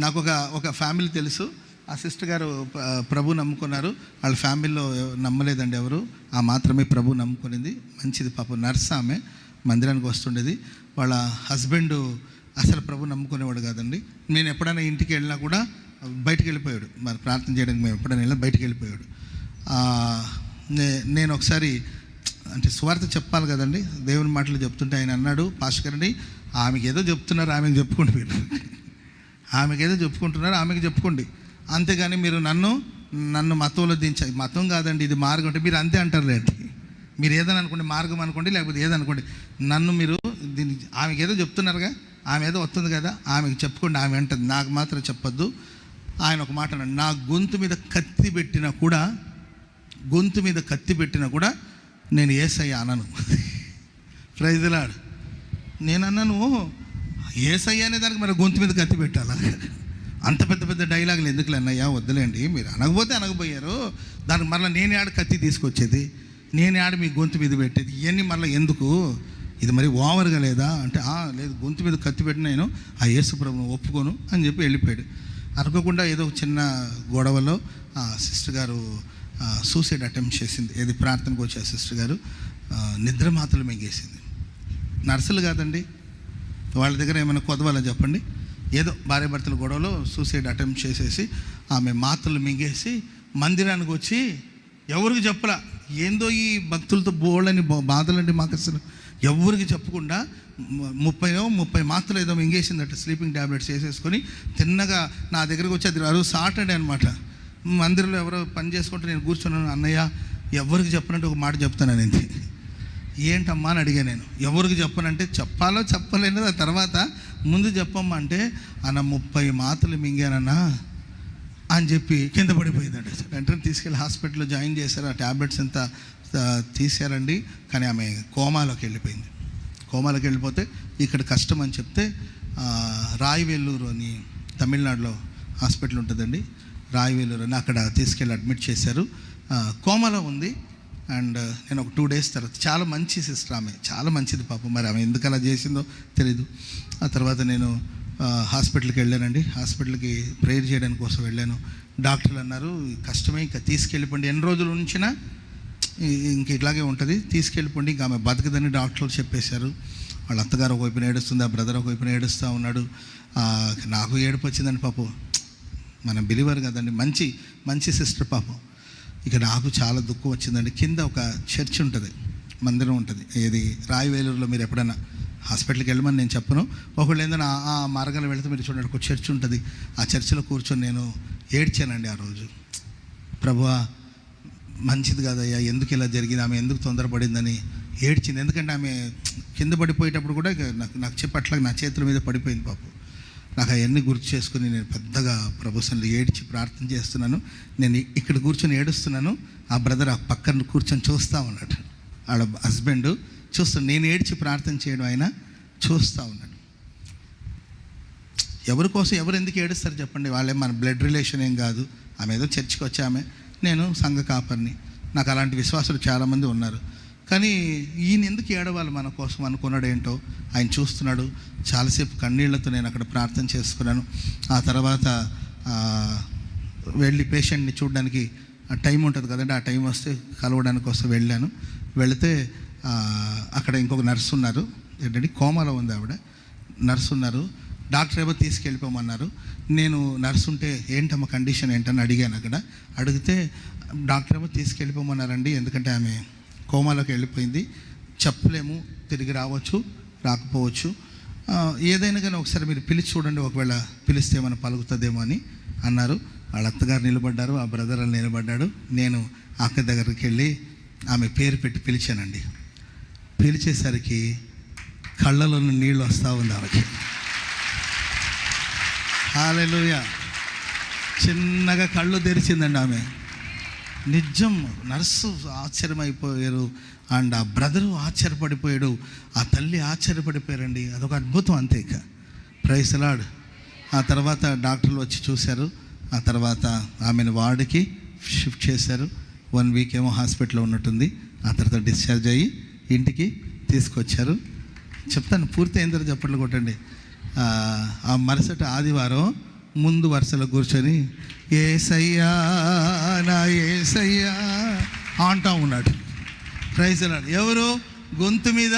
నాకు ఒక ఒక ఫ్యామిలీ తెలుసు. ఆ సిస్టర్ గారు ప్రభు నమ్ముకున్నారు. వాళ్ళ ఫ్యామిలీలో నమ్మలేదండి ఎవరు. ఆ మాత్రమే ప్రభు నమ్ముకునేది. మంచిది పాపం. నర్స్ ఆమె మందిరానికి వస్తుండేది. వాళ్ళ హస్బెండ్ అసలు ప్రభు నమ్ముకునేవాడు కాదండి. నేను ఎప్పుడైనా ఇంటికి వెళ్ళినా కూడా బయటికి వెళ్ళిపోయాడు. మరి ప్రార్థన చేయడానికి మేము ఎప్పుడైనా వెళ్ళినా బయటికి వెళ్ళిపోయాడు. నే- నేను ఒకసారి అంటే స్వార్థ చెప్పాలి కదండి. దేవుని మాటలు చెప్తుంటే ఆయన అన్నాడు పాస్టర్ గారిని ఆమెకి ఏదో చెప్తున్నారు ఆమెకు చెప్పుకోండి మీరు ఆమెకి ఏదో చెప్పుకుంటున్నారు ఆమెకి చెప్పుకోండి. అంతేగాని మీరు నన్ను నన్ను మతంలో దించ మతం కాదండి ఇది మార్గం అంటే మీరు అంతే అంటారు లేండి మీరు ఏదని అనుకోండి మార్గం అనుకోండి లేకపోతే ఏదనుకోండి నన్ను మీరు దీన్ని ఆమెకి ఏదో చెప్తున్నారుగా ఆమె ఏదో వస్తుంది కదా ఆమెకి చెప్పుకోండి ఆమె అంటది నాకు మాత్రం చెప్పొద్దు. ఆయన ఒక మాట నా గొంతు మీద కత్తి పెట్టినా కూడా గొంతు మీద కత్తి పెట్టినా కూడా నేను ఏసయ్య అనను. ప్రైజ్లాడు నేను అన్నాను ఏసయ్య అనే దానికి మరి గొంతు మీద కత్తి పెట్టాలా? అంత పెద్ద పెద్ద డైలాగులు ఎందుకులే అన్నయ్యా? వద్దులేండి మీరు అనకపోతే అనకపోయారు. దానికి మరలా నేను ఆడ కత్తి తీసుకొచ్చేది? నేను ఆడ మీ గొంతు మీద పెట్టేది? ఇవన్నీ మరలా ఎందుకు? ఇది మరి ఓవర్గా లేదా? అంటే లేదు గొంతు మీద కత్తి పెట్టి నేను ఆ యేసు ప్రభువును ఒప్పుకోను అని చెప్పి వెళ్ళిపోయాడు. అనుకోకుండా ఏదో ఒక చిన్న గొడవలో ఆ సిస్టర్ గారు సూసైడ్ అటెంప్ట్ చేసింది. ఏది ప్రార్థనకు వచ్చే సిస్టర్ గారు? నిద్ర మాత్రలు మింగేసింది. నర్సులు కాదండి వాళ్ళ దగ్గర ఏమైనా కొదవాలని చెప్పండి. ఏదో భార్య భర్తల గొడవలో సూసైడ్ అటెంప్ట్ చేసేసి ఆమె మాత్రలు మింగేసి మందిరానికి వచ్చి ఎవరికి చెప్పలా? ఏందో ఈ భక్తులతో బోళ్ళని బాధలండి మాకు అసలు ఎవరికి చెప్పకుండా ము- ముప్పై ముప్పై మాత్రలు ఏదో మింగేసిందట స్లీపింగ్ ట్యాబ్లెట్స్ వేసేసుకొని తిన్నగా నా దగ్గరకు వచ్చి అది రోజు సాటర్డే అనమాట మందిరంలో ఎవరో పని చేసుకుంటే నేను కూర్చున్నాను అన్నయ్య ఎవరికి చెప్పనంటే ఒక మాట చెప్తాను అనేది. ఏంటమ్మా అని అడిగా నేను. ఎవరికి చెప్పనంటే చెప్పాలో చెప్పలేనిది. ఆ తర్వాత ముందు చెప్పమ్మా అంటే అన్న ముప్పై మాత్రలు మింగానన్నా అని చెప్పి కింద పడిపోయిందండి వెంటనే తీసుకెళ్ళి హాస్పిటల్లో జాయిన్ చేశారు. ఆ ట్యాబ్లెట్స్ ఎంత తీశారండి కానీ ఆమె కోమాలోకి వెళ్ళిపోయింది. కోమాలోకి వెళ్ళిపోతే ఇక్కడ కష్టం అని చెప్తే ఆ, అని తమిళనాడులో హాస్పిటల్ ఉంటుందండి. రాయవేలూరు అని అక్కడ తీసుకెళ్ళి అడ్మిట్ చేశారు. కోమలో కోమాలో ఉంది. అండ్ నేను ఒక టూ డేస్ తర్వాత చాలా మంచి సిస్టర్ ఆమె చాలా మంచిది పాపం. మరి ఆమె ఎందుకు అలా చేసిందో తెలీదు. ఆ తర్వాత నేను హాస్పిటల్కి వెళ్ళానండి. హాస్పిటల్కి ప్రేయర్ చేయడానికి కోసం వెళ్ళాను. డాక్టర్లు అన్నారు కష్టమే ఇంకా తీసుకెళ్ళిపోండి. ఎన్ని రోజులు ఉంచినా ఇంక ఇట్లాగే ఉంటుంది. తీసుకెళ్ళిపోండి ఇంకా ఆమె బతకదని డాక్టర్లు చెప్పేశారు. వాళ్ళ అత్తగారు ఒకవైపున ఏడుస్తుంది ఆ బ్రదర్ ఒకవైపున ఏడుస్తూ ఉన్నాడు. నాకు ఏడుపు వచ్చిందండి పాపం. మనం బిలీవర్ కదండి. మంచి మంచి సిస్టర్ పాపం. ఇక నాకు చాలా దుఃఖం వచ్చిందండి. కింద ఒక చర్చ్ ఉంటుంది. మందిరం ఉంటుంది. ఏది? రాయివేలూరులో మీరు ఎప్పుడైనా హాస్పిటల్కి వెళ్ళమని నేను చెప్పను. ఒకళ్ళు ఏంటంటే ఆ- మార్గాలు వెళితే మీరు చూడండి ఒక చర్చ్ ఉంటుంది. ఆ చర్చిలో కూర్చొని నేను ఏడ్చానండి ఆ రోజు. ప్రభువా మంచిది కాదయ్యా ఎందుకు ఇలా జరిగింది? ఆమె ఎందుకు తొందరపడిందని ఏడ్చింది. ఎందుకంటే ఆమె కింద పడిపోయేటప్పుడు కూడా ఇక నాకు నాకు చెప్పి నా చేతుల మీద పడిపోయింది పాపం. నాకు అవన్నీ గుర్తు చేసుకుని నేను పెద్దగా ప్రభుత్వంలో ఏడ్చి ప్రార్థన చేస్తున్నాను. నేను ఇక్కడ కూర్చొని ఏడుస్తున్నాను. ఆ బ్రదర్ ఆ పక్కన కూర్చొని చూస్తూ ఉన్నాడు. ఆడ హస్బెండ్ చూస్తాను నేను ఏడ్చి ప్రార్థన చేయడం ఆయన చూస్తూ ఉన్నాడు. ఎవరి కోసం ఎవరు ఎందుకు ఏడుస్తారు చెప్పండి? వాళ్ళే మన బ్లడ్ రిలేషన్ ఏం కాదు. ఆమె ఏదో చర్చికి వచ్చామే నేను సంఘ కాపర్ని. నాకు అలాంటి విశ్వాసులు చాలామంది ఉన్నారు. కానీ ఈయన ఎందుకు ఏడవాలి మన కోసం అనుకున్నాడు ఏంటో ఆయన చూస్తున్నాడు. చాలాసేపు కన్నీళ్ళతో నేను అక్కడ ప్రార్థన చేసుకున్నాను. ఆ తర్వాత వెళ్ళి పేషెంట్ని చూడడానికి ఆ టైం ఉంటుంది కదండి ఆ టైం వస్తే కలవడానికి వస్తే వెళ్ళాను. వెళితే అక్కడ ఇంకొక నర్స్ ఉన్నారు. ఏంటంటే కోమాలో ఉంది ఆవిడ. నర్స్ ఉన్నారు. డాక్టర్ ఏమో తీసుకెళ్ళిపోమన్నారు. నేను నర్స్ ఉంటే ఏంటమ్మ కండిషన్ ఏంటని అడిగాను అక్కడ. అడిగితే డాక్టర్ ఏమో తీసుకెళ్ళిపోమన్నారండి. ఎందుకంటే ఆమె కోమాలోకి వెళ్ళిపోయింది. చెప్పలేము తిరిగి రావచ్చు రాకపోవచ్చు. ఏదైనా కానీ ఒకసారి మీరు పిలిచి చూడండి ఒకవేళ పిలిస్తే ఏమైనా పలుకుతుందేమో అని అన్నారు. వాళ్ళ అత్తగారు నిలబడ్డారు ఆ బ్రదర్ నిలబడ్డాడు నేను అక్క దగ్గరికి వెళ్ళి ఆమె పేరు పెట్టి పిలిచానండి. పిలిచేసరికి కళ్ళలో నీళ్ళు వస్తూ ఉంది ఆమెకి. హాలెలుయ. చిన్నగా కళ్ళు తెరిచిందండి ఆమె. నిజం నర్సు ఆశ్చర్యమైపోయారు అండ్ ఆ బ్రదరు ఆశ్చర్యపడిపోయాడు ఆ తల్లి ఆశ్చర్యపడిపోయారండి. అదొక అద్భుతం అంతే ఇక. ప్రైసలాడ్ ఆ తర్వాత డాక్టర్లు వచ్చి చూశారు. ఆ తర్వాత ఆమెను వార్డుకి షిఫ్ట్ చేశారు. వన్ వీక్ ఏమో హాస్పిటల్లో ఉన్నట్టుంది. ఆ తర్వాత డిశ్చార్జ్ అయ్యి ఇంటికి తీసుకొచ్చారు. చెప్తాను పూర్తి అయిన తర్వాత చెప్పట్లు కొట్టండి. ఆ, ఆ మరుసటి ఆదివారం ముందు వరుసలో కూర్చొని ఏసయ్యా నా ఏసయ్యా అంటా ఉన్నాడు. ప్రైజ్ అన్నాడు ఎవరు? గొంతు మీద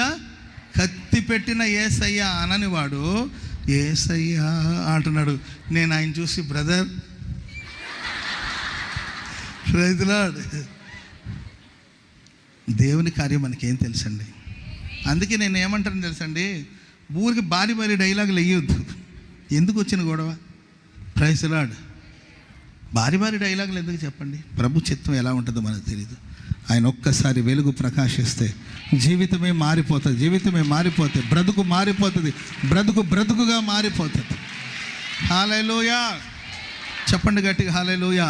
కత్తి పెట్టిన ఏసయ్యా అనని వాడు ఏసయ్యా అంటున్నాడు. నేను ఆయన చూసి బ్రదర్ ప్రైజ్లాడ్ దేవుని కార్యం మనకేం తెలుసండి? అందుకే నేను ఏమంటాను తెలుసండి? ఊరికి భారీ భారీ డైలాగులు వేయొద్దు. ఎందుకు వచ్చిన గొడవ? ప్రైజ్లాడ్ భారీ భారీ డైలాగులు ఎందుకు చెప్పండి? ప్రభు చిత్తం ఎలా ఉంటుందో మనకు తెలియదు ఆయన ఒక్కసారి వెలుగు ప్రకాశిస్తే జీవితమే మారిపోతుంది జీవితమే మారిపోతే బ్రతుకు మారిపోతుంది బ్రతుకు బ్రతుకుగా మారిపోతుంది. హాలయలోయా చెప్పండి గట్టిగా హాలలోయ